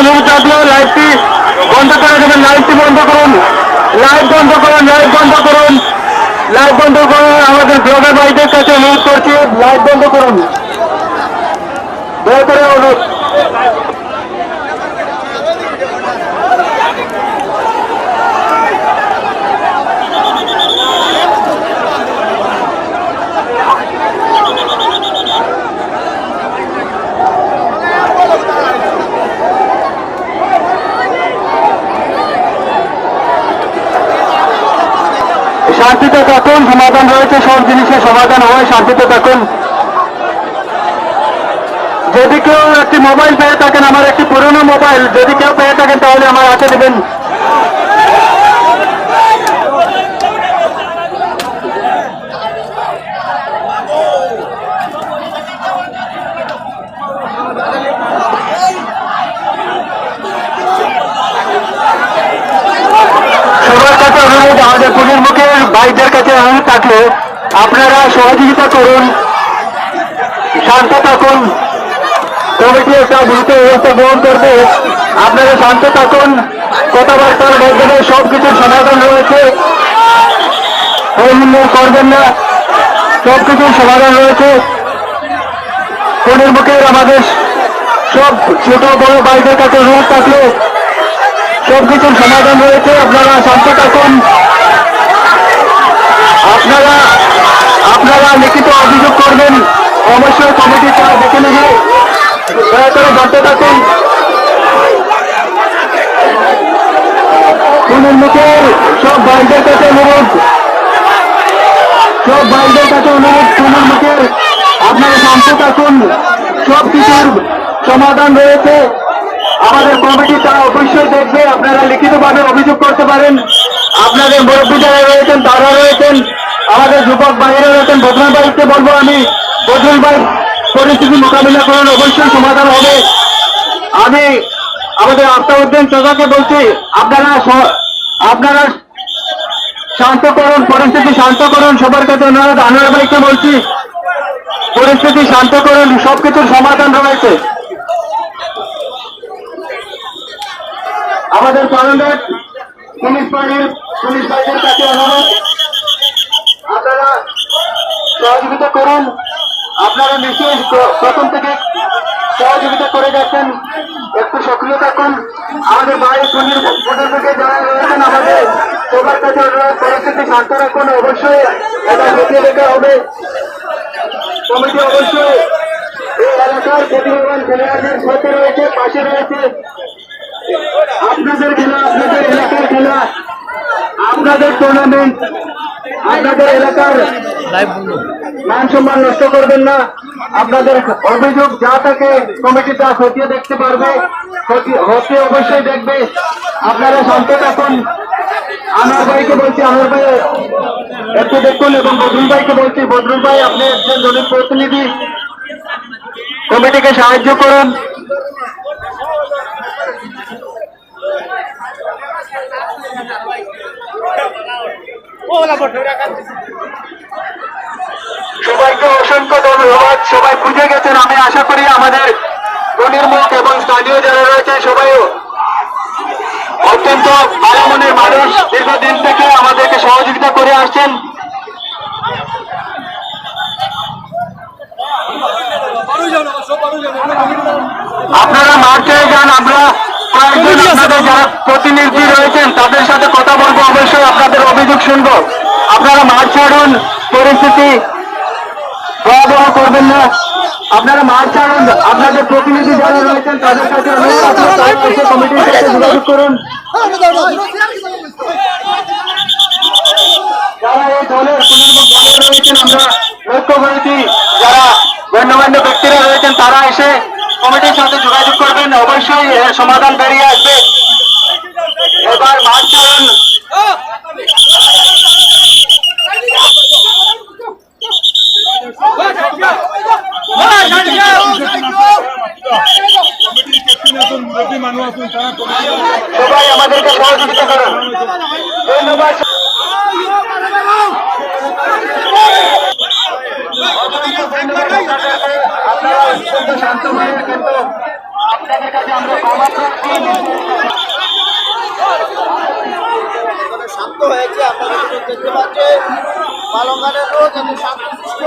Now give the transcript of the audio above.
অনুরোধ থাকল লাইভটি বন্ধ করে দেবেন, লাইভটি বন্ধ করুন, লাইভ বন্ধ করুন, লাইভ বন্ধ করুন, লাইভ বন্ধ করুন, আমাদের ব্লগার ভাইদের কাছে অনুরোধ করছি, লাইভ বন্ধ করুন। দয়া করে অনুরোধ। শান্তিতে থাকুন, সমাধান রয়েছে সব জিনিসের সমাধান হয়, শান্তিতে থাকুন। যদি কেউ একটি মোবাইল পেয়ে থাকেন, আমার একটি পুরনো মোবাইল যদি কেউ পেয়ে থাকেন, তাহলে আমার হাতে দেবেন সবার কাছে অনুরোধ আমাদের পুলিশ মুখের ভাইদের কাছে অনুরোধ থাকলে, আপনারা সহযোগিতা করুন, শান্ত থাকুন, কমিটি একটা দ্রুত ব্যবস্থা গ্রহণ করবে, আপনারা শান্ত থাকুন, কথাবার্তার মাধ্যমে সব কিছুর সমাধান রয়েছে। অভিনয় করবেন না সব কিছুর সমাধান রয়েছে। পুলিশ মুখের আমাদের সব ছোট বড় ভাইদের কাছে অনুরোধ থাকলে সব কিছুর সমাধান রয়েছে, আপনারা শান্ত থাকুন। আপনারা আপনারা লিখিত অভিযোগ করবেন, অবশ্যই কমিটি তা দেখে নেবে। দয়া করে জানতে থাকুন। পুলিশ মুখের সব ভাইদের কাছে অনুরোধ। সব ভাইদের কাছে অনুরোধ, পুলিশ মুখের। আপনারা শান্ত থাকুন, সব কিছুর সমাধান রয়েছে। আমাদের কমিটি তা অবশ্যই দেখবে, আপনারা লিখিতভাবে অভিযোগ করতে পারেন। আপনাদের মুরব্বী যারা রয়েছেন, তারা রয়েছেন, আমাদের যুবক ভাইরা রয়েছেন বদরুল ভাইকে বলব আমি বদরুল ভাই পরিস্থিতি মোকাবিলা করুন অবশ্যই সমাধান হবে। আমি আমাদের আফতাউদ্দিন চাচাকে বলছি, আপনারা আপনারা শান্ত করুন, পরিস্থিতি শান্ত করুন, সবার কাছে অনুরোধ, আনোয়ার ভাইকে বলছি, পরিস্থিতি শান্ত করুন, সবকিছুর সমাধান রয়েছে। আমাদের পালনের পুলিশ বাহিনীর পুলিশ বাহিনীর কাছে অনুরোধ আপনারা সহযোগিতা করুন। আপনারা নিশ্চয়ই প্রথম থেকে সহযোগিতা করে যাচ্ছেন। একটু সক্রিয় থাকুন। আমাদের বাইরে পুলিশ ভোটার থেকে যারা রয়েছেন আমাদের সবার কাছে অনুরোধ পরিস্থিতি শান্ত রাখুন। অবশ্যই এটা খতিয়ে দেখা হবে। কমিটি অবশ্যই এই এলাকার প্রতিভাবান খেলোয়াড়দের সাথে রয়েছে, পাশে রয়েছে। আপনাদের খেলা, আপনাদের এলাকার খেলা। আপনাদের টুর্নামেন্ট আপনাদের এলাকার মান সম্মান নষ্ট করবেন না। আপনাদের অভিযোগ যা থাকে কমিটি তা খতিয়ে দেখতে পারবে। হতে অবশ্যই দেখবে। আপনারা শান্ত থাকুন। আমার ভাইকে বলছি আমার ভাই, একটু দেখুন এবং বদরুল ভাইকে বলছি, বদরুল ভাই, আপনি একজন দলিত প্রতিনিধি কমিটিকে সাহায্য করুন। সবাইকে অসংখ্য ধন্যবাদ। সবাই বুঝে গেছেন, আমি আশা করি আমাদের মনির মুখ এবং স্থানীয় যারা রয়েছে সবাই অত্যন্ত ভালো মনের মানুষ। দীর্ঘদিন থেকে আমাদেরকে সহযোগিতা করে আসছেন। আপনারা মাঠে যান, আমরা যারা প্রতিনিধি রয়েছেন তাদের সাথে কথা বলব অবশ্যই আপনাদের অভিযোগ শুনব। আপনারা মাঠ ছাড়ুন পরিস্থিতি ভয়াবহ করবেন না। আপনারা মাঠ ছাড়ুন আপনাদের প্রতিনিধি যারা রয়েছেন তাদের কমিটির সাথে যোগাযোগ করুন। যারা এই দলের রয়েছেন আমরা লক্ষ্য করেছি যারা গণ্যমান্য ব্যক্তিরা রয়েছেন তারা এসে কমিটির সাথে যোগাযোগ করবেন অবশ্যই সমাধান বেরিয়ে আসবে। এবার মাঠ আছেন সবাই আমাদেরকে সহযোগিতা করুন। শান্ত আপনাদের কাছে আমরা ক্ষমা। এখানে শান্ত হয়েছে আপনারা দেখতে পাচ্ছেন পালঙ্গানের রোজ এবং শান্তশিষ্ট